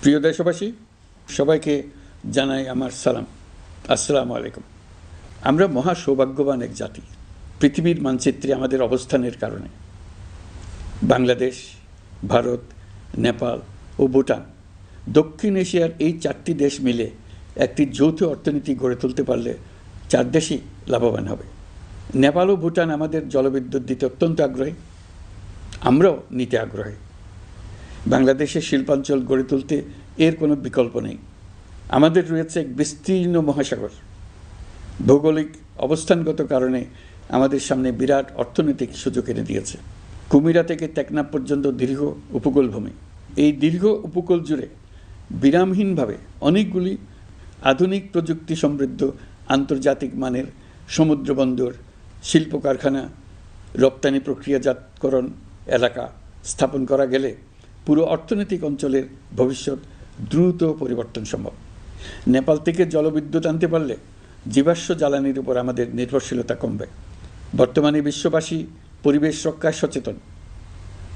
প্রিয় দেশবাসী, সবাইকে জানাই আমার সালাম। আসসালামু আলাইকুম। আমরা মহা সৌভাগ্যবান এক জাতি। পৃথিবীর মানচিত্রে আমাদের অবস্থানের কারণে। বাংলাদেশ, ভারত, নেপাল ও ভুটান দক্ষিণ এশিয়ার এই চারটি দেশ মিলে একটি যৌথ অর্থনীতি গড়ে তুলতে পারলে চার দেশই লাভবান হবে। নেপাল ও ভুটান আমাদের জলবিদ্যুৎ দিতে অত্যন্ত আগ্রহী। আমরাও নিতে আগ্রহী। বাংলাদেশের শিল্পাঞ্চল গড়ে তুলতে এর কোনো বিকল্প নেই। আমাদের রয়েছে এক বিস্তীর্ণ মহাসাগর। ভৌগোলিক অবস্থানগত কারণে আমাদের সামনে বিরাট অর্থনৈতিক সুযোগ এনে দিয়েছে। কুমিরা থেকে টেকনাফ পর্যন্ত দীর্ঘ উপকূল ভূমি এই দীর্ঘ উপকূল জুড়ে বিরামহীনভাবে অনেকগুলি আধুনিক প্রযুক্তি সমৃদ্ধ আন্তর্জাতিক মানের সমুদ্র বন্দর শিল্প কারখানা রপ্তানি প্রক্রিয়াজাতকরণ এলাকা স্থাপন করা গেলে পুরো অর্থনৈতিক অঞ্চলের ভবিষ্যৎ দ্রুত পরিবর্তন সম্ভব। নেপাল থেকে জলবিদ্যুৎ আনতে পারলে জীবাশ্ম জ্বালানির উপর আমাদের নির্ভরশীলতা কমবে। বর্তমানে বিশ্ববাসী পরিবেশ রক্ষায় সচেতন।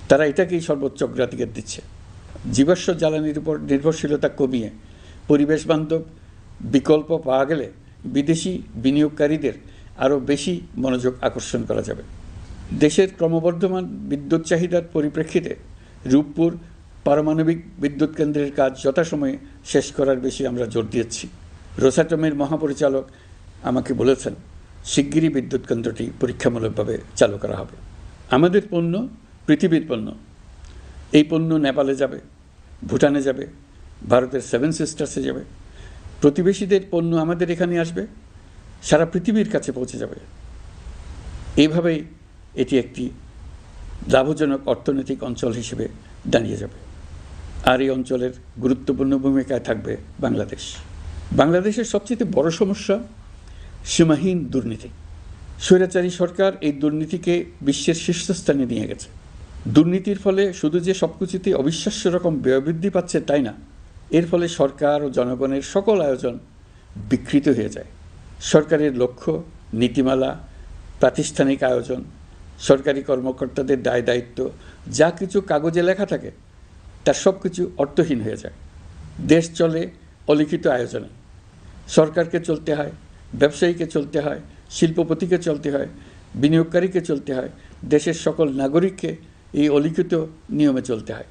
তারা এটাকেই সর্বোচ্চ অগ্রাধিকার দিচ্ছে। জীবাশ্ম জ্বালানির উপর নির্ভরশীলতা কমিয়ে পরিবেশ বান্ধব বিকল্প পাওয়া গেলে বিদেশি বিনিয়োগকারীদের আরও বেশি মনোযোগ আকর্ষণ করা যাবে। দেশের ক্রমবর্ধমান বিদ্যুৎ চাহিদার পরিপ্রেক্ষিতে রূপপুর পারমাণবিক বিদ্যুৎ কেন্দ্রের কাজ যথাসময়ে শেষ করার বেশি আমরা জোর দিয়েছি। রোসাটমের মহাপরিচালক আমাকে বলেছেন, শিগগিরই বিদ্যুৎ কেন্দ্রটি পরীক্ষামূলকভাবে চালু করা হবে। আমাদের পণ্য পৃথিবীর পণ্য। এই পণ্য নেপালে যাবে, ভুটানে যাবে, ভারতের সেভেন সিস্টার্সে যাবে। প্রতিবেশীদের পণ্য আমাদের এখানে আসবে, সারা পৃথিবীর কাছে পৌঁছে যাবে। এইভাবেই এটি একটি লাভজনক অর্থনৈতিক অঞ্চল হিসেবে দাঁড়িয়ে যাবে। আর এই অঞ্চলের গুরুত্বপূর্ণ ভূমিকায় থাকবে বাংলাদেশ। বাংলাদেশের সবচেয়ে বড় সমস্যা সীমাহীন দুর্নীতি। স্বৈরাচারী সরকার এই দুর্নীতিকে বিশ্বের শীর্ষস্থানে নিয়ে গেছে। দুর্নীতির ফলে শুধু যে সব কিছুতে অবিশ্বাস্য রকম ব্যয়বৃদ্ধি পাচ্ছে তাই না, এর ফলে সরকার ও জনগণের সকল আয়োজন বিকৃত হয়ে যায়। সরকারের লক্ষ্য, নীতিমালা, প্রাতিষ্ঠানিক আয়োজন সরকারি কর্মকর্তাদের দায় দায়িত্ব, যা কিছু কাগজে লেখা থাকে, তার সব কিছু অর্থহীন হয়ে যায়। দেশ চলে অলিখিত আয়োজনে। সরকারকে চলতে হয়, ব্যবসায়ীকে চলতে হয়, শিল্পপতিকে চলতে হয়, বিনিয়োগকারীকে চলতে হয়, দেশের সকল নাগরিককে এই অলিখিত নিয়মে চলতে হয়।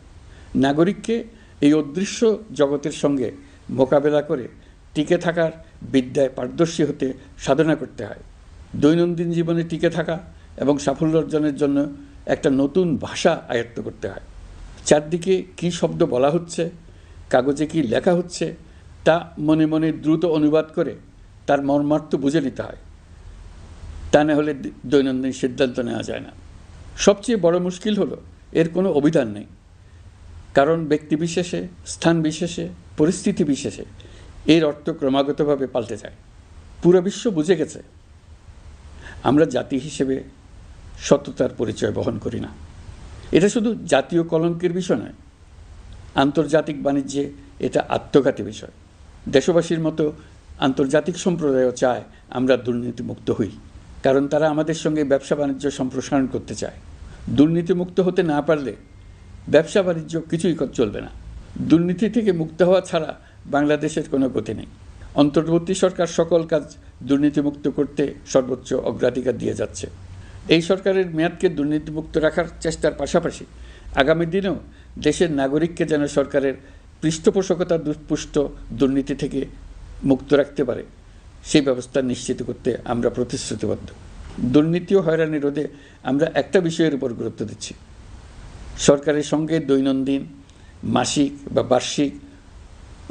নাগরিককে এই অদৃশ্য জগতের সঙ্গে মোকাবেলা করে টিকে থাকার বিদ্যায় পারদর্শী হতে সাধনা করতে হয়। দৈনন্দিন জীবনে টিকে থাকা এবং সাফল্য অর্জনের জন্য একটা নতুন ভাষা আয়ত্ত করতে হয়। চারদিকে কী শব্দ বলা হচ্ছে, কাগজে কি লেখা হচ্ছে, তা মনে মনে দ্রুত অনুবাদ করে তার মর্মার্থ বুঝে নিতে হয়। তা না হলে দৈনন্দিন সিদ্ধান্ত নেওয়া যায় না। সবচেয়ে বড় মুশকিল হলো, এর কোনো অভিধান নেই। কারণ ব্যক্তি বিশেষে, স্থান বিশেষে, পরিস্থিতি বিশেষে এর অর্থ ক্রমাগতভাবে পাল্টে যায়। পুরো বিশ্ব বুঝে গেছে। আমরা জাতি হিসেবে সততার পরিচয় বহন করি না। এটা শুধু জাতীয় কলঙ্কের বিষয় নয়, আন্তর্জাতিক বাণিজ্যে এটা আত্মঘাতী বিষয়। দেশবাসীর মতো আন্তর্জাতিক সম্প্রদায়ও চায় আমরা দুর্নীতিমুক্ত হই, কারণ তারা আমাদের সঙ্গে ব্যবসা বাণিজ্য সম্প্রসারণ করতে চায়। দুর্নীতিমুক্ত হতে না পারলে ব্যবসা বাণিজ্য কিছুই চলবে না। দুর্নীতি থেকে মুক্ত হওয়া ছাড়া বাংলাদেশের কোনো গতি নেই। অন্তর্বর্তী সরকার সকল কাজ দুর্নীতিমুক্ত করতে সর্বোচ্চ অগ্রাধিকার দিয়ে যাচ্ছে। এই সরকারের মেয়াদকে দুর্নীতিমুক্ত রাখার চেষ্টার পাশাপাশি আগামী দিনেও দেশের নাগরিককে যেন সরকারের পৃষ্ঠপোষকতা দুষ্পুষ্ট দুর্নীতি থেকে মুক্ত রাখতে পারে, সেই ব্যবস্থা নিশ্চিত করতে আমরা প্রতিশ্রুতিবদ্ধ। দুর্নীতি ও হয়রানি রোধে আমরা একটা বিষয়ের উপর গুরুত্ব দিচ্ছি। সরকারের সঙ্গে দৈনন্দিন মাসিক বা বার্ষিক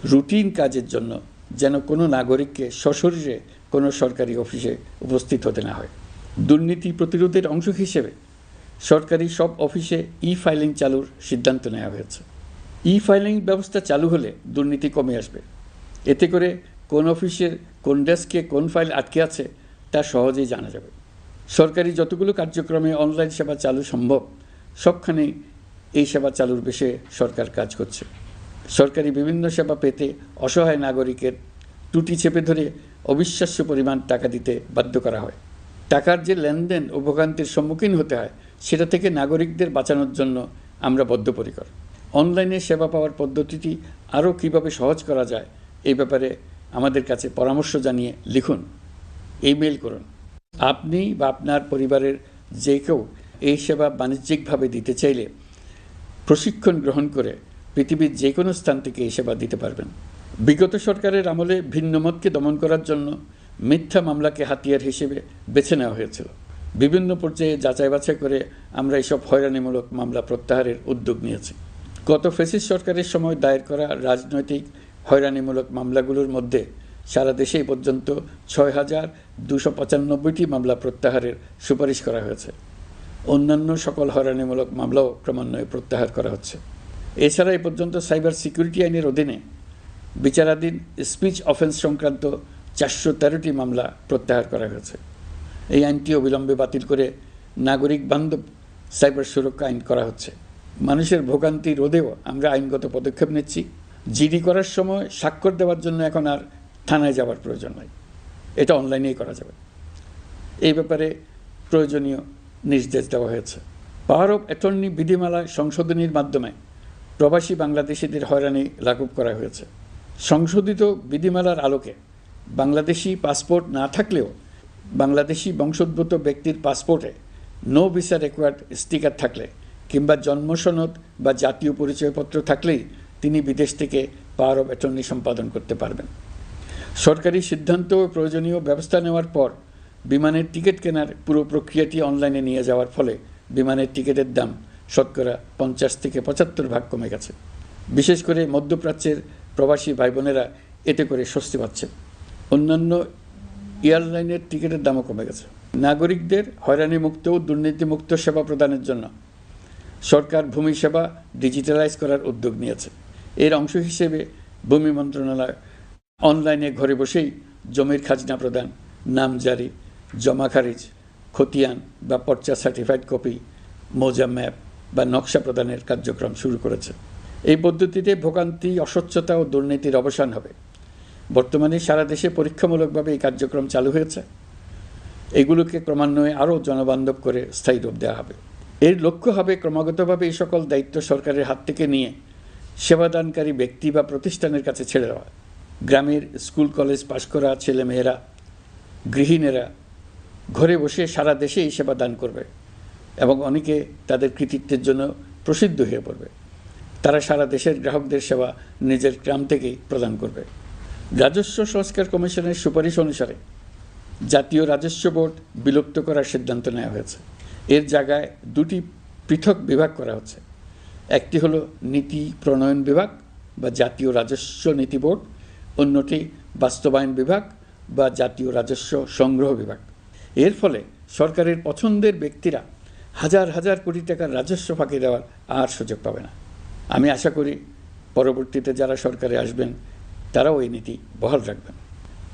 রুটিন কাজের জন্য যেন কোনো নাগরিককে সশরীরে কোনো সরকারি অফিসে উপস্থিত হতে না হয়। দুর্নীতি প্রতিরোধের অংশ হিসেবে সরকারি সব অফিসে ই ফাইলিং চালুর সিদ্ধান্ত নেওয়া হয়েছে। ই ফাইলিং ব্যবস্থা চালু হলে দুর্নীতি কমে আসবে। এতে করে কোন অফিসের কোন ডেস্কে কোন ফাইল আটকে আছে তা সহজেই জানা যাবে। সরকারি যতগুলো কার্যক্রমে অনলাইন সেবা চালু সম্ভব, সবখানেই এই সেবা চালুর বেশে সরকার কাজ করছে। সরকারি বিভিন্ন সেবা পেতে অসহায় নাগরিকের টুটি চেপে ধরে অবিশ্বাস্য পরিমাণ টাকা দিতে বাধ্য করা হয়। টাকার যে লেনদেন ও ভোগান্তির সম্মুখীন হতে হয়, সেটা থেকে নাগরিকদের বাঁচানোর জন্য আমরা বদ্ধপরিকর। অনলাইনে সেবা পাওয়ার পদ্ধতিটি আরও কীভাবে সহজ করা যায় এই ব্যাপারে আমাদের কাছে পরামর্শ জানিয়ে লিখুন। ইমেল করুন। আপনি বা আপনার পরিবারের যে কেউ এই সেবা বাণিজ্যিকভাবে দিতে চাইলে প্রশিক্ষণ গ্রহণ করে পৃথিবীর যে কোনো স্থান থেকে এই সেবা দিতে পারবেন। বিগত সরকারের আমলে ভিন্নমতকে দমন করার জন্য মিথ্যা মামলাকে হাতিয়ার হিসেবে বেছে নেওয়া হয়েছিল। বিভিন্ন পর্যায়ে যাচাই বাছাই করে আমরা এইসব হয়রানিমূলক মামলা প্রত্যাহারের উদ্যোগ নিয়েছি। গত ফেসিস সরকারের সময় দায়ের করা রাজনৈতিক হয়রানিমূলক মামলাগুলোর মধ্যে সারা দেশে পর্যন্ত ছয় হাজার দুশো পঁচানব্বইটি মামলা প্রত্যাহারের সুপারিশ করা হয়েছে। অন্যান্য সকল হয়রানিমূলক মামলাও ক্রমান্বয়ে প্রত্যাহার করা হচ্ছে। এছাড়া এ পর্যন্ত সাইবার সিকিউরিটি আইনের অধীনে বিচারাধীন স্পিচ অফেন্স সংক্রান্ত চারশো তেরোটি মামলা প্রত্যাহার করা হয়েছে। এই আইনটি অবিলম্বে বাতিল করে নাগরিক বান্ধব সাইবার সুরক্ষা আইন করা হচ্ছে। মানুষের ভোগান্তি রোধেও আমরা আইনগত পদক্ষেপ নিচ্ছি। জিডি করার সময় স্বাক্ষর দেওয়ার জন্য এখন আর থানায় যাওয়ার প্রয়োজন নয় এটা অনলাইনেই করা যাবে। এই ব্যাপারে প্রয়োজনীয় নির্দেশ দেওয়া হয়েছে। পাওয়ার অফ অ্যাটর্নি বিধিমালা সংশোধনীর মাধ্যমে প্রবাসী বাংলাদেশিদের হয়রানি লাঘব করা হয়েছে। সংশোধিত বিধিমালার আলোকে বাংলাদেশি পাসপোর্ট না থাকলেও বাংলাদেশি বংশোদ্ভূত ব্যক্তির পাসপোর্টে নো ভিসা রেকোয়ার্ড স্টিকার থাকলে কিংবা জন্মসনদ বা জাতীয় পরিচয়পত্র থাকলেই তিনি বিদেশ থেকে পাওয়ার অফ অ্যাটর্নি সম্পাদন করতে পারবেন। সরকারি সিদ্ধান্ত ও প্রয়োজনীয় ব্যবস্থা নেওয়ার পর বিমানের টিকিট কেনার পুরো প্রক্রিয়াটি অনলাইনে নিয়ে যাওয়ার ফলে বিমানের টিকিটের দাম শতকরা পঞ্চাশ থেকে পঁচাত্তর ভাগ কমে গেছে। বিশেষ করে মধ্যপ্রাচ্যের প্রবাসী ভাই বোনেরা এতে করে স্বস্তি পাচ্ছে অন্যান্য এয়ারলাইনের টিকিটের দামও কমে গেছে। নাগরিকদের হয়রানিমুক্ত ও দুর্নীতিমুক্ত সেবা প্রদানের জন্য সরকার ভূমি সেবা ডিজিটালাইজ করার উদ্যোগ নিয়েছে। এর অংশ হিসেবে ভূমি মন্ত্রণালয় অনলাইনে ঘরে বসেই জমির খাজনা প্রদান, নাম জারি, জমা খারিজ, খতিয়ান বা পর্চা সার্টিফাইড কপি, মোজা ম্যাপ বা নকশা প্রদানের কার্যক্রম শুরু করেছে। এই পদ্ধতিতে ভোগান্তি, অস্বচ্ছতা ও দুর্নীতির অবসান হবে। বর্তমানে সারা দেশে পরীক্ষামূলকভাবে এই কার্যক্রম চালু হয়েছে। এগুলোকে ক্রমান্বয়ে আরও জনবান্ধব করে স্থায়ী রূপ দেওয়া হবে। এর লক্ষ্য হবে ক্রমাগতভাবে এই সকল দায়িত্ব সরকারের হাত থেকে নিয়ে সেবাদানকারী ব্যক্তি বা প্রতিষ্ঠানের কাছে ছেড়ে দেওয়া। গ্রামের স্কুল, কলেজ পাশ করা ছেলেমেয়েরা, গৃহিণীরা ঘরে বসে সারা দেশে এই সেবা দান করবে এবং অনেকে তাদের কৃতিত্বের জন্য প্রসিদ্ধ হয়ে পড়বে। তারা সারা দেশের গ্রাহকদের সেবা নিজের গ্রাম থেকেই প্রদান করবে। রাজস্ব সংস্কার কমিশনের সুপারিশ অনুসারে জাতীয় রাজস্ব বোর্ড বিলুপ্ত করার সিদ্ধান্ত নেওয়া হয়েছে। এর জায়গায় দুটি পৃথক বিভাগ করা হচ্ছে। একটি হলো নীতি প্রণয়ন বিভাগ বা জাতীয় রাজস্ব নীতি বোর্ড, অন্যটি বাস্তবায়ন বিভাগ বা জাতীয় রাজস্ব সংগ্রহ বিভাগ। এর ফলে সরকারের পছন্দের ব্যক্তিরা হাজার হাজার কোটি টাকার রাজস্ব ফাঁকি দেওয়ার আর সুযোগ পাবে না। আমি আশা করি পরবর্তীতে যারা সরকারে আসবেন তারাও এই নীতি বহাল রাখবেন।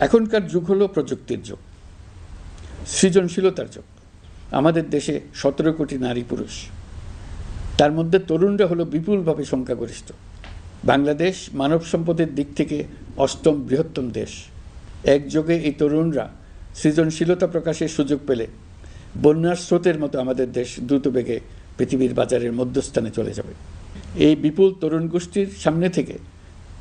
এখনকার যুগ হলো প্রযুক্তির যুগ, সৃজনশীলতার যুগ। আমাদের দেশে সতেরো কোটি নারী পুরুষ। তার মধ্যে তরুণরা হলো বিপুলভাবে সংখ্যাগরিষ্ঠ। বাংলাদেশ মানব সম্পদের দিক থেকে অষ্টম বৃহত্তম দেশ। একযোগে এই তরুণরা সৃজনশীলতা প্রকাশের সুযোগ পেলে বন্যার স্রোতের মতো আমাদের দেশ দ্রুত বেগে পৃথিবীর বাজারের মধ্যস্থানে চলে যাবে। এই বিপুল তরুণ গোষ্ঠীর সামনে থেকে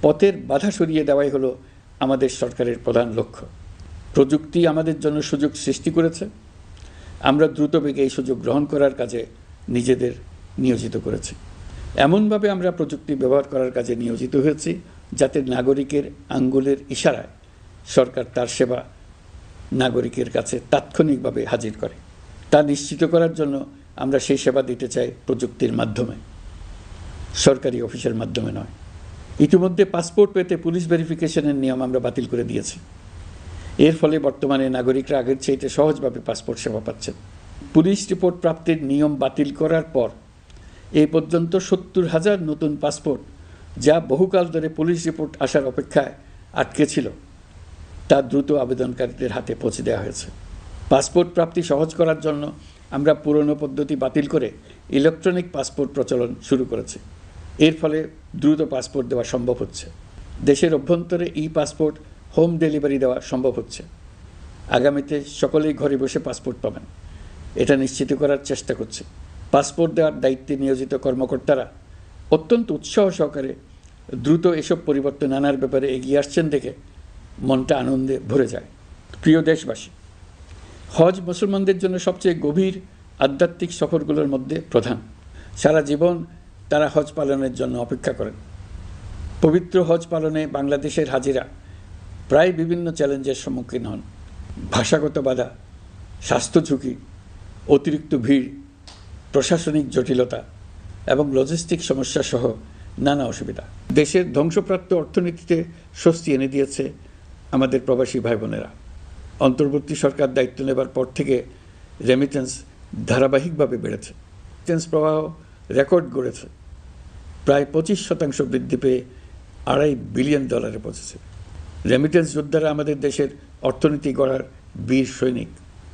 পথের বাধা সরিয়ে দেওয়াই হলো আমাদের সরকারের প্রধান লক্ষ্য। প্রযুক্তি আমাদের জন্য সুযোগ সৃষ্টি করেছে। আমরা দ্রুত বেগে এই সুযোগ গ্রহণ করার কাজে নিজেদের নিয়োজিত করেছি। এমনভাবে আমরা প্রযুক্তি ব্যবহার করার কাজে নিয়োজিত হয়েছি যাতে নাগরিকের আঙ্গুলের ইশারায় সরকার তার সেবা নাগরিকের কাছে তাৎক্ষণিকভাবে হাজির করে। তা নিশ্চিত করার জন্য আমরা সেই সেবা দিতে চাই প্রযুক্তির মাধ্যমে। সরকারি অফিসের মাধ্যমে নয়। ইতিমধ্যে পাসপোর্ট পেতে পুলিশ ভেরিফিকেশনের নিয়ম আমরা বাতিল করে দিয়েছি। এর ফলে বর্তমানে নাগরিকরা আগের চাইতে সহজভাবে পাসপোর্ট সেবা পাচ্ছেন। পুলিশ রিপোর্ট প্রাপ্তির নিয়ম বাতিল করার পর এ পর্যন্ত সত্তর হাজার নতুন পাসপোর্ট যা বহুকাল ধরে পুলিশ রিপোর্ট আসার অপেক্ষায় আটকে ছিল, তা দ্রুত আবেদনকারীদের হাতে পৌঁছে দেওয়া হয়েছে। পাসপোর্ট প্রাপ্তি সহজ করার জন্য আমরা পুরনো পদ্ধতি বাতিল করে ইলেকট্রনিক পাসপোর্ট প্রচলন শুরু করেছি। এর ফলে দ্রুত পাসপোর্ট দেওয়া সম্ভব হচ্ছে। দেশের অভ্যন্তরে ই পাসপোর্ট, হোম ডেলিভারি দেওয়া সম্ভব হচ্ছে। আগামীতে সকলেই ঘরে বসে পাসপোর্ট পাবেন। এটা নিশ্চিত করার চেষ্টা করছে। পাসপোর্ট দেওয়ার দায়িত্বে নিয়োজিত কর্মকর্তারা অত্যন্ত উৎসাহ সহকারে দ্রুত এসব পরিবর্তন আনার ব্যাপারে এগিয়ে আসছেন দেখে মনটা আনন্দে ভরে যায়। প্রিয় দেশবাসী, হজ মুসলমানদের জন্য সবচেয়ে গভীর আধ্যাত্মিক সফরগুলোর মধ্যে প্রধান। সারা জীবন তারা হজ পালনের জন্য অপেক্ষা করেন। পবিত্র হজ পালনে বাংলাদেশের হাজিরা প্রায় বিভিন্ন চ্যালেঞ্জের সম্মুখীন হন। ভাষাগত বাধা, স্বাস্থ্য ঝুঁকি, অতিরিক্ত ভিড়, প্রশাসনিক জটিলতা এবং লজিস্টিক সমস্যা সহ নানা অসুবিধা। দেশের ধ্বংসপ্রাপ্ত অর্থনীতিতে স্বস্তি এনে দিয়েছে আমাদের প্রবাসী ভাই বোনেরা অন্তর্বর্তী সরকার দায়িত্ব নেবার পর থেকে রেমিটেন্স ধারাবাহিকভাবে বেড়েছে। রেমিটেন্স প্রবাহ রেকর্ড গড়েছে। প্রায় পঁচিশ শতাংশ বৃদ্ধি পেয়ে আড়াই বিলিয়ন ডলারে পৌঁছেছে। রেমিটেন্স যোদ্ধারা আমাদের দেশের অর্থনীতি গড়ার বীর সৈনিক।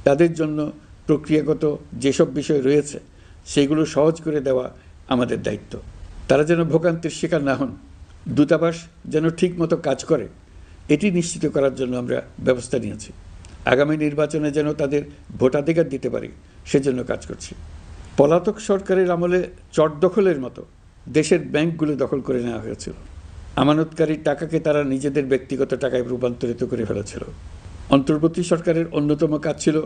তাদের জন্য প্রক্রিয়াগত যেসব বিষয় রয়েছে, সেগুলো সহজ করে দেওয়া আমাদের দায়িত্ব। তারা যেন ভোগান্তির শিকার না হন, দূতাবাস যেন ঠিকমতো কাজ করে, এটি নিশ্চিত করার জন্য আমরা ব্যবস্থা নিয়েছি। আগামী নির্বাচনে যেন তাদের ভোটাধিকার দিতে পারি, সেজন্য কাজ করছি। পলাতক সরকারের আমলে চট দখলের মতো দেশের ব্যাংকগুলো দখল করে নেওয়া হয়েছিল। আমানতকারীর টাকাকে তারা নিজেদের ব্যক্তিগত টাকায় রূপান্তরিত করে ফেলেছিল। অন্তর্বর্তী সরকারের অন্যতম কাজ ছিল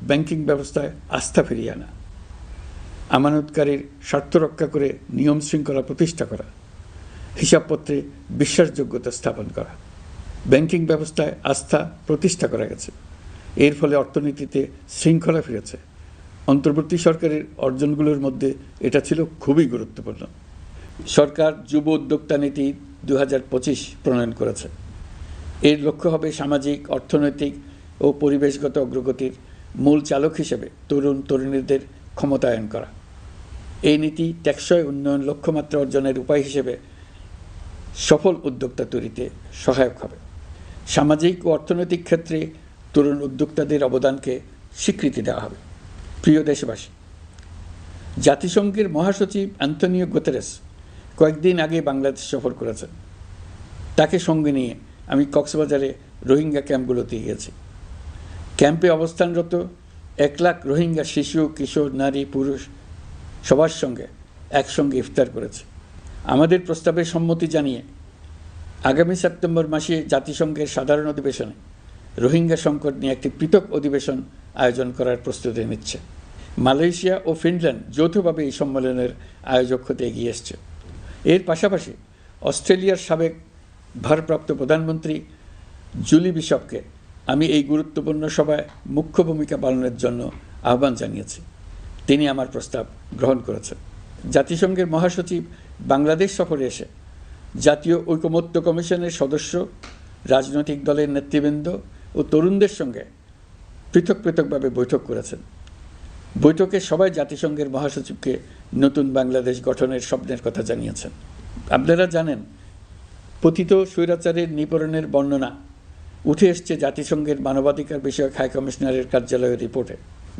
ব্যাংকিং ব্যবস্থায় আস্থা ফিরিয়ে আনা। আমানতকারীর স্বার্থ রক্ষা করে নিয়ম শৃঙ্খলা প্রতিষ্ঠা করা। হিসাবপত্রে বিশ্বাসযোগ্যতা স্থাপন করা। ব্যাংকিং ব্যবস্থায় আস্থা প্রতিষ্ঠা করা গেছে। এর ফলে অর্থনীতিতে শৃঙ্খলা ফিরেছে। অন্তর্বর্তী সরকারের অর্জনগুলোর মধ্যে এটা ছিল খুবই গুরুত্বপূর্ণ। সরকার যুব উদ্যোক্তা নীতি দু হাজার পঁচিশ প্রণয়ন করেছে। এর লক্ষ্য হবে সামাজিক, অর্থনৈতিক ও পরিবেশগত অগ্রগতির মূল চালক হিসেবে তরুণ তরুণীদের ক্ষমতায়ন করা। এই নীতি টেকসই উন্নয়ন লক্ষ্যমাত্রা অর্জনের উপায় হিসেবে সফল উদ্যোক্তা তৈরিতে সহায়ক হবে। সামাজিক ও অর্থনৈতিক ক্ষেত্রে তরুণ উদ্যোক্তাদের অবদানকে স্বীকৃতি দেওয়া হবে। প্রিয় দেশবাসী, জাতিসংঘের মহাসচিব অ্যান্থনিও গুতেরেস কয়েকদিন আগে বাংলাদেশ সফর করেছেন তাকে সঙ্গে নিয়ে আমি কক্সবাজারে রোহিঙ্গা ক্যাম্পগুলোতে গিয়েছি। ক্যাম্পে অবস্থানরত এক লাখ রোহিঙ্গা শিশু, কিশোর, নারী, পুরুষ সবার সঙ্গে একসঙ্গে ইফতার করেছে। আমাদের প্রস্তাবে সম্মতি জানিয়ে আগামী সেপ্টেম্বর মাসে জাতিসংঘের সাধারণ অধিবেশনে রোহিঙ্গা সংকট নিয়ে একটি পৃথক অধিবেশন আয়োজন করার প্রস্তুতি নিচ্ছে। মালয়েশিয়া ও ফিনল্যান্ড যৌথভাবে এই সম্মেলনের আয়োজক হতে এগিয়ে এসছে। এর পাশাপাশি অস্ট্রেলিয়ার সাবেক ভারপ্রাপ্ত প্রধানমন্ত্রী জুলি বিশপকে আমি এই গুরুত্বপূর্ণ সভায় মুখ্য ভূমিকা পালনের জন্য আহ্বান জানিয়েছি। তিনি আমার প্রস্তাব গ্রহণ করেছেন। জাতিসংঘের মহাসচিব বাংলাদেশ সফরে এসে জাতীয় ঐকমত্য কমিশনের সদস্য, রাজনৈতিক দলের নেতৃবৃন্দ ও তরুণদের সঙ্গে পৃথক পৃথকভাবে বৈঠক করেছেন। বৈঠকে সবাই জাতিসংঘের মহাসচিবকে নতুন বাংলাদেশ গঠনের স্বপ্নের কথা জানিয়েছেন। আপনারা জানেন, পতিত স্বৈরাচারের নিপরণের বর্ণনা উঠে এসছে জাতিসংঘের মানবাধিকার বিষয়ক হাই কমিশনারের কার্যালয়ের রিপোর্টে।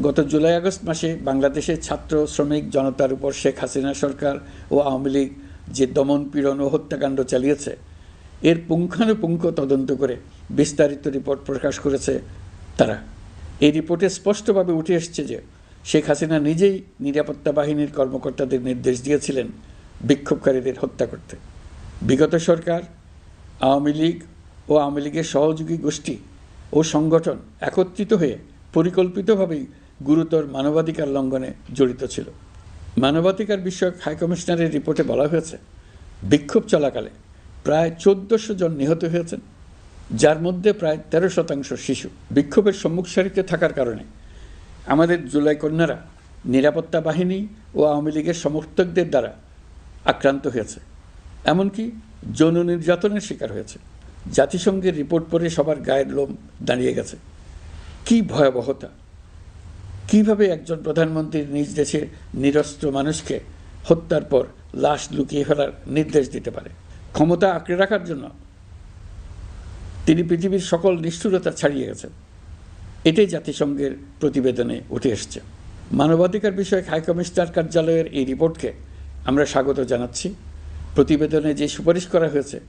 গত জুলাই আগস্ট মাসে বাংলাদেশের ছাত্র, শ্রমিক, জনতার উপর শেখ হাসিনা সরকার ও আওয়ামী লীগ যে দমন পীড়ন ও হত্যাকাণ্ড চালিয়েছে, এর পুঙ্খানুপুঙ্খ তদন্ত করে বিস্তারিত রিপোর্ট প্রকাশ করেছে তারা। এই রিপোর্টে স্পষ্টভাবে উঠে এসছে যে শেখ হাসিনা নিজেই নিরাপত্তা বাহিনীর কর্মকর্তাদের নির্দেশ দিয়েছিলেন বিক্ষোভকারীদের হত্যা করতে। বিগত সরকার, আওয়ামী লীগ ও আওয়ামী লীগের সহযোগী গোষ্ঠী ও সংগঠন একত্রিত হয়ে পরিকল্পিতভাবেই গুরুতর মানবাধিকার লঙ্ঘনে জড়িত ছিল। মানবাধিকার বিষয়ক হাইকমিশনারের রিপোর্টে বলা হয়েছে, বিক্ষোভ চলাকালে প্রায় চোদ্দশো জন নিহত হয়েছেন, যার মধ্যে প্রায় তেরো শতাংশ শিশু। বিক্ষোভের সম্মুখ সারিতে থাকার কারণে আমাদের জুলাই কন্যারা নিরাপত্তা বাহিনী ও আওয়ামী লীগের সমর্থকদের দ্বারা আক্রান্ত হয়েছে। এমনকি যৌন নির্যাতনের শিকার হয়েছে। জাতিসংঘের রিপোর্ট পড়ে সবার গায়ের লোম দাঁড়িয়ে গেছে। কি ভয়াবহতা! কীভাবে একজন প্রধানমন্ত্রীর নিজ দেশের নিরস্ত্র মানুষকে হত্যার পর লাশ লুকিয়ে ফেলার নির্দেশ দিতে পারে? ক্ষমতা আঁকড়ে রাখার জন্য তিনি পৃথিবীর সকল নিষ্ঠুরতা ছাড়িয়ে গেছেন। এটাই জাতিসংঘের প্রতিবেদনে উঠে এসছে। মানবাধিকার বিষয়ক হাইকমিশনার কার্যালয়ের এই রিপোর্টকে আমরা স্বাগত জানাচ্ছি। প্রতিবেদনে যে সুপারিশ করা হয়েছে,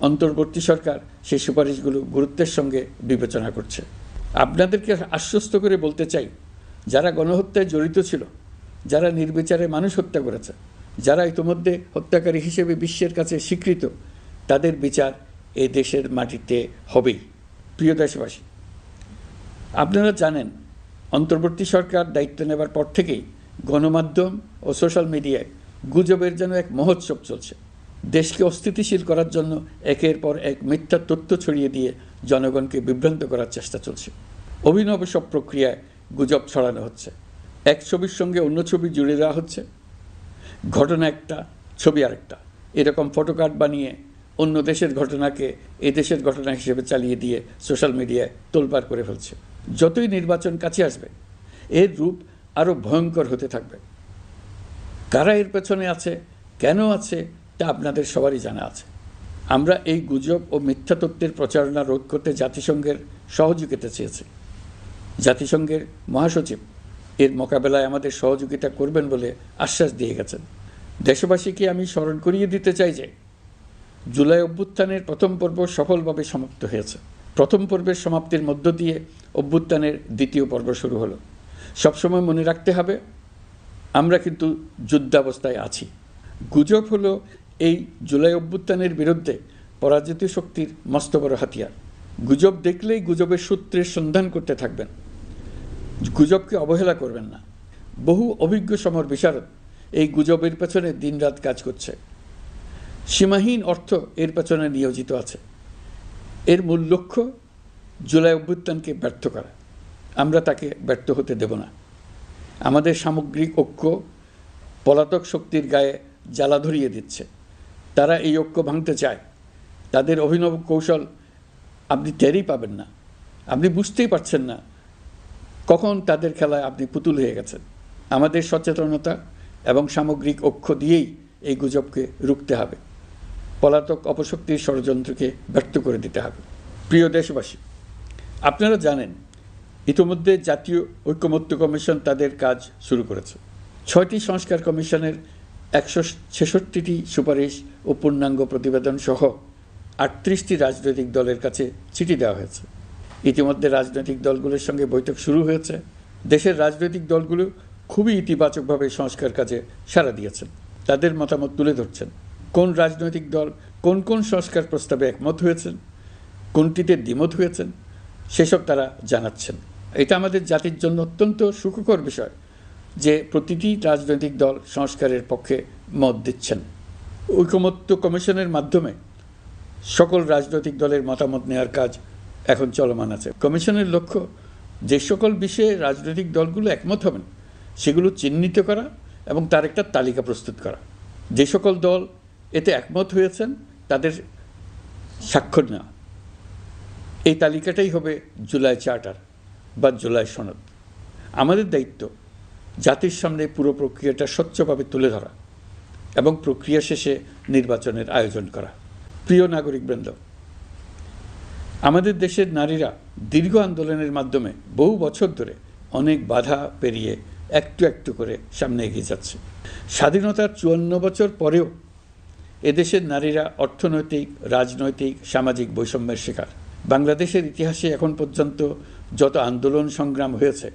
অন্তর্বর্তী সরকার সেই সুপারিশগুলো গুরুত্বের সঙ্গে বিবেচনা করছে। আপনাদেরকে আশ্বস্ত করে বলতে চাই, যারা গণহত্যায় জড়িত ছিল, যারা নির্বিচারে মানুষ হত্যা করেছে, যারা ইতোমধ্যে হত্যাকারী হিসেবে বিশ্বের কাছে স্বীকৃত, তাদের বিচার এ দেশের মাটিতে হবেই। প্রিয় দেশবাসী আপনারা জানেন, অন্তর্বর্তী সরকার দায়িত্ব নেবার পর থেকেই গণমাধ্যম ও সোশ্যাল মিডিয়ায় গুজবের যেন এক মহোৎসব চলছে। দেশকে অস্থিতিশীল করার জন্য একের পর এক মিথ্যা তথ্য ছড়িয়ে দিয়ে জনগণকে বিভ্রান্ত করার চেষ্টা চলছে। অভিনব সব প্রক্রিয়ায় গুজব ছড়ানো হচ্ছে। এক ছবির সঙ্গে অন্য ছবি জুড়ে দেওয়া হচ্ছে। ঘটনা একটা, ছবি আরেকটা। এরকম ফটোকার্ড বানিয়ে অন্য দেশের ঘটনাকে এ দেশের ঘটনা হিসেবে চালিয়ে দিয়ে সোশ্যাল মিডিয়ায় তোলপাড় করে ফেলছে। যতই নির্বাচন কাছে আসবে, এর রূপ আরও ভয়ঙ্কর হতে থাকবে। কারা এর পেছনে আছে, কেন আছে, তা আপনাদের সবারই জানা আছে। আমরা এই গুজব ও মিথ্যা তত্ত্বের প্রচারণা রোধ করতে জাতিসংঘের সহযোগিতা চেয়েছি। জাতিসংঘের মহাসচিব এর মোকাবেলায় আমাদের সহযোগিতা করবেন বলে আশ্বাস দিয়ে গেছেন। দেশবাসীকে আমি স্মরণ করিয়ে দিতে চাই যে, জুলাই অভ্যুত্থানের প্রথম পর্ব সফলভাবে সমাপ্ত হয়েছে। প্রথম পর্বের সমাপ্তির মধ্য দিয়ে অভ্যুত্থানের দ্বিতীয় পর্ব শুরু হলো। সবসময় মনে রাখতে হবে, আমরা কিন্তু যুদ্ধাবস্থায় আছি। গুজব হলো এই জুলাই অভ্যুত্থানের বিরুদ্ধে পরাজিত শক্তির মস্ত বড় হাতিয়ার। গুজব দেখলেই গুজবের সূত্রের সন্ধান করতে থাকবেন। গুজবকে অবহেলা করবেন না। বহু অভিজ্ঞ সমর বিশারদ এই গুজবের পেছনে দিনরাত কাজ করছে। সীমাহীন অর্থ এর পেছনে নিয়োজিত আছে। এর মূল লক্ষ্য জুলাই অভ্যুত্থানকে ব্যর্থ করা। আমরা তাকে ব্যর্থ হতে দেব না। আমাদের সামগ্রিক ঐক্য পলাতক শক্তির গায়ে জ্বালা ধরিয়ে দিচ্ছে। তারা এই ঐক্য ভাঙতে চায়। তাদের অভিনব কৌশল আপনি টেরই পাবেন না। আপনি বুঝতেই পারছেন না কখন তাদের খেলায় আপনি পুতুল হয়ে গেছেন। আমাদের সচেতনতা এবং সামগ্রিক ঐক্য দিয়েই এই গুজবকে রুখতে হবে। পলাতক অপশক্তির ষড়যন্ত্রকে ব্যর্থ করে দিতে হবে। প্রিয় দেশবাসী, আপনারা জানেন, ইতিমধ্যে জাতীয় ঐক্যমত্য কমিশন তাদের কাজ শুরু করেছে। ছয়টি সংস্কার কমিশনের একশো ছেষট্টিটি সুপারিশ ও পূর্ণাঙ্গ প্রতিবেদন সহ আটত্রিশটি রাজনৈতিক দলের কাছে চিঠি দেওয়া হয়েছে। ইতিমধ্যে রাজনৈতিক দলগুলোর সঙ্গে বৈঠক শুরু হয়েছে। দেশের রাজনৈতিক দলগুলো খুবই ইতিবাচকভাবে সংস্কার কাজে সাড়া দিয়েছেন। তাদের মতামত তুলে ধরছেন। কোন রাজনৈতিক দল, কোন কোন সংস্কার প্রস্তাবে একমত হয়েছেন, কোনটিতে দ্বিমত হয়েছেন, সেসব তারা জানাচ্ছেন। এটা আমাদের জাতির জন্য অত্যন্ত সুখকর বিষয় যে প্রতিটি রাজনৈতিক দল সংস্কারের পক্ষে মত দিচ্ছেন। ঐকমত্য কমিশনের মাধ্যমে সকল রাজনৈতিক দলের মতামত নেওয়ার কাজ এখন চলমান আছে। কমিশনের লক্ষ্য যে সকল বিষয়ে রাজনৈতিক দলগুলো একমত হবেন, সেগুলো চিহ্নিত করা এবং তার একটা তালিকা প্রস্তুত করা। যে সকল দল এতে একমত হয়েছেন, তাদের স্বাক্ষর নেওয়া। এই তালিকাটাই হবে জুলাই চার্টার বা জুলাই সনদ। আমাদের দায়িত্ব জাতির সামনে পুরো প্রক্রিয়াটা স্বচ্ছভাবে তুলে ধরা এবং প্রক্রিয়া শেষে নির্বাচনের আয়োজন করা। প্রিয় নাগরিকবৃন্দ, আমাদের দেশের নারীরা দীর্ঘ আন্দোলনের মাধ্যমে বহু বছর ধরে অনেক বাধা পেরিয়ে একটু একটু করে সামনে এগিয়ে যাচ্ছে। স্বাধীনতার চুয়ান্ন বছর পরেও এদেশের নারীরা অর্থনৈতিক, রাজনৈতিক, সামাজিক বৈষম্যের শিকার। বাংলাদেশের ইতিহাসে এখন পর্যন্ত যত আন্দোলন সংগ্রাম হয়েছে,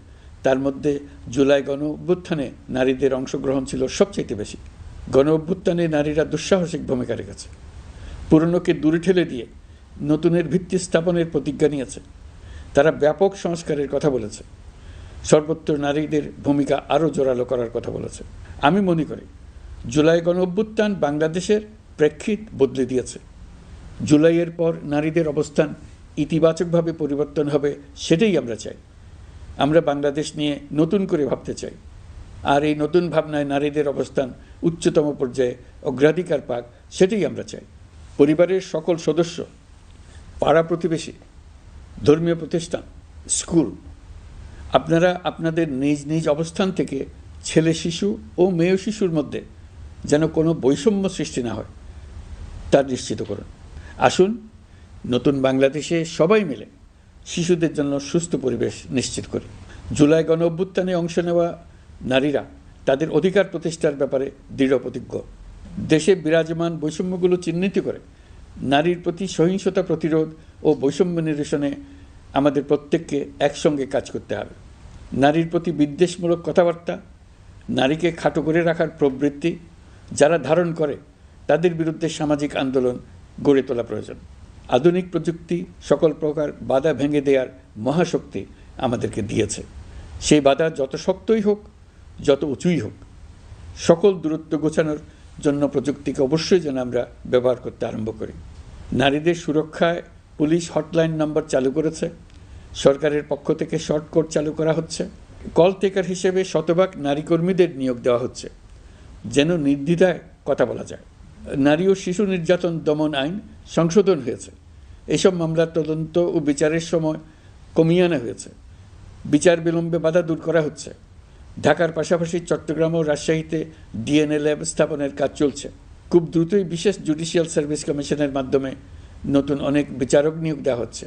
তার মধ্যে জুলাই গণ অভ্যুত্থানে নারীদের অংশগ্রহণ ছিল সবচেয়ে বেশি। গণ অভ্যুত্থানে নারীরা দুঃসাহসিক ভূমিকা রেখেছে। পুরনোকে দূরে ঠেলে দিয়ে নতুনের ভিত্তি স্থাপনের প্রতিজ্ঞা নিয়েছে। তারা ব্যাপক সংস্কারের কথা বলেছে। সর্বত্র নারীদের ভূমিকা আরও জোরালো করার কথা বলেছে। আমি মনে করি, জুলাই গণ অভ্যুত্থান বাংলাদেশের প্রেক্ষিত বদলে দিয়েছে। জুলাইয়ের পর নারীদের অবস্থান ইতিবাচকভাবে পরিবর্তন হবে সেটাই আমরা চাই। আমরা বাংলাদেশ নিয়ে নতুন করে ভাবতে চাই। আর এই নতুন ভাবনায় নারীদের অবস্থান উচ্চতম পর্যায়ে অগ্রাধিকার পাক সেটাই আমরা চাই। পরিবারের সকল সদস্য, পাড়া প্রতিবেশী, ধর্মীয় প্রতিষ্ঠান, স্কুল, আপনারা আপনাদের নিজ নিজ অবস্থান থেকে ছেলে শিশু ও মেয়ে শিশুর মধ্যে যেন কোনো বৈষম্য সৃষ্টি না হয়। তা নিশ্চিত করুন। আসুন, নতুন বাংলাদেশে সবাই মিলে শিশুদের জন্য সুস্থ পরিবেশ নিশ্চিত করি। জুলাই গণ অভ্যুত্থানে অংশ নেওয়া নারীরা তাদের অধিকার প্রতিষ্ঠার ব্যাপারে দৃঢ় প্রতিজ্ঞ। দেশে বিরাজমান বৈষম্যগুলো চিহ্নিত করে নারীর প্রতি সহিংসতা প্রতিরোধ ও বৈষম্য নিরসনে আমাদের প্রত্যেককে একসঙ্গে কাজ করতে হবে। নারীর প্রতি বিদ্বেষমূলক কথাবার্তা, নারীকে খাটো করে রাখার প্রবৃত্তি যারা ধারণ করে তাদের বিরুদ্ধে সামাজিক আন্দোলন গড়ে তোলা প্রয়োজন। আধুনিক প্রযুক্তি সকল প্রকার বাধা ভেঙে দেওয়ার মহাশক্তি আমাদেরকে দিয়েছে। সেই বাধা যত শক্তই হোক, যত উঁচুই হোক, সকল দূরত্ব গোছানোর জন্য প্রযুক্তিকে অবশ্যই যেন আমরা ব্যবহার করতে আরম্ভ করি। নারীদের সুরক্ষায় পুলিশ হটলাইন নম্বর চালু করেছে। সরকারের পক্ষ থেকে শর্ট কোড চালু করা হচ্ছে। কল টেকার হিসেবে শতভাগ নারী কর্মীদের নিয়োগ দেওয়া হচ্ছে। যেন নির্দ্বিধায় কথা বলা যায়। নারী ও শিশু নির্যাতন দমন আইন সংশোধন হয়েছে। এসব মামলার তদন্ত ও বিচারের সময় কমিয়ে আনা হয়েছে। বিচার বিলম্বে বাধা দূর করা হচ্ছে। ঢাকার পাশাপাশি চট্টগ্রাম ও রাজশাহীতে ডিএনএ ল্যাব স্থাপনের কাজ চলছে। খুব দ্রুতই বিশেষ জুডিশিয়াল সার্ভিস কমিশনের মাধ্যমে নতুন অনেক বিচারক নিয়োগ দেওয়া হচ্ছে।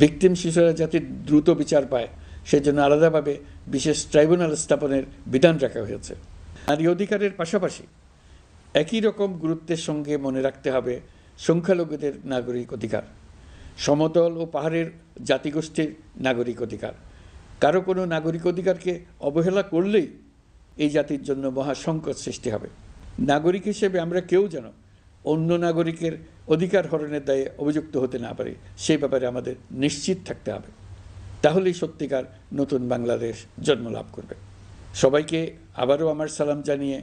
ভিকটিম শিশুরা যাতে দ্রুত বিচার পায়, সেজন্য আলাদাভাবে বিশেষ ট্রাইব্যুনাল স্থাপনের বিধান রাখা হয়েছে। নারী অধিকারের পাশাপাশি একই রকম গুরুত্বের সঙ্গে মনে রাখতে হবে সংখ্যালঘুদের নাগরিক অধিকার, সমতল ও পাহাড়ের জাতিগোষ্ঠীর নাগরিক অধিকার। কারও কোনো নাগরিক অধিকারকে অবহেলা করলেই এই জাতির জন্য মহা সংকট সৃষ্টি হবে। নাগরিক হিসেবে আমরা কেউ যেন অন্য নাগরিকের অধিকার হরণের দায়ে অভিযুক্ত হতে না পারি, সেই ব্যাপারে আমাদের নিশ্চিত থাকতে হবে। তাহলেই সত্যিকার নতুন বাংলাদেশ জন্ম লাভ করবে। সবাইকে আবারও আমার সালাম জানিয়ে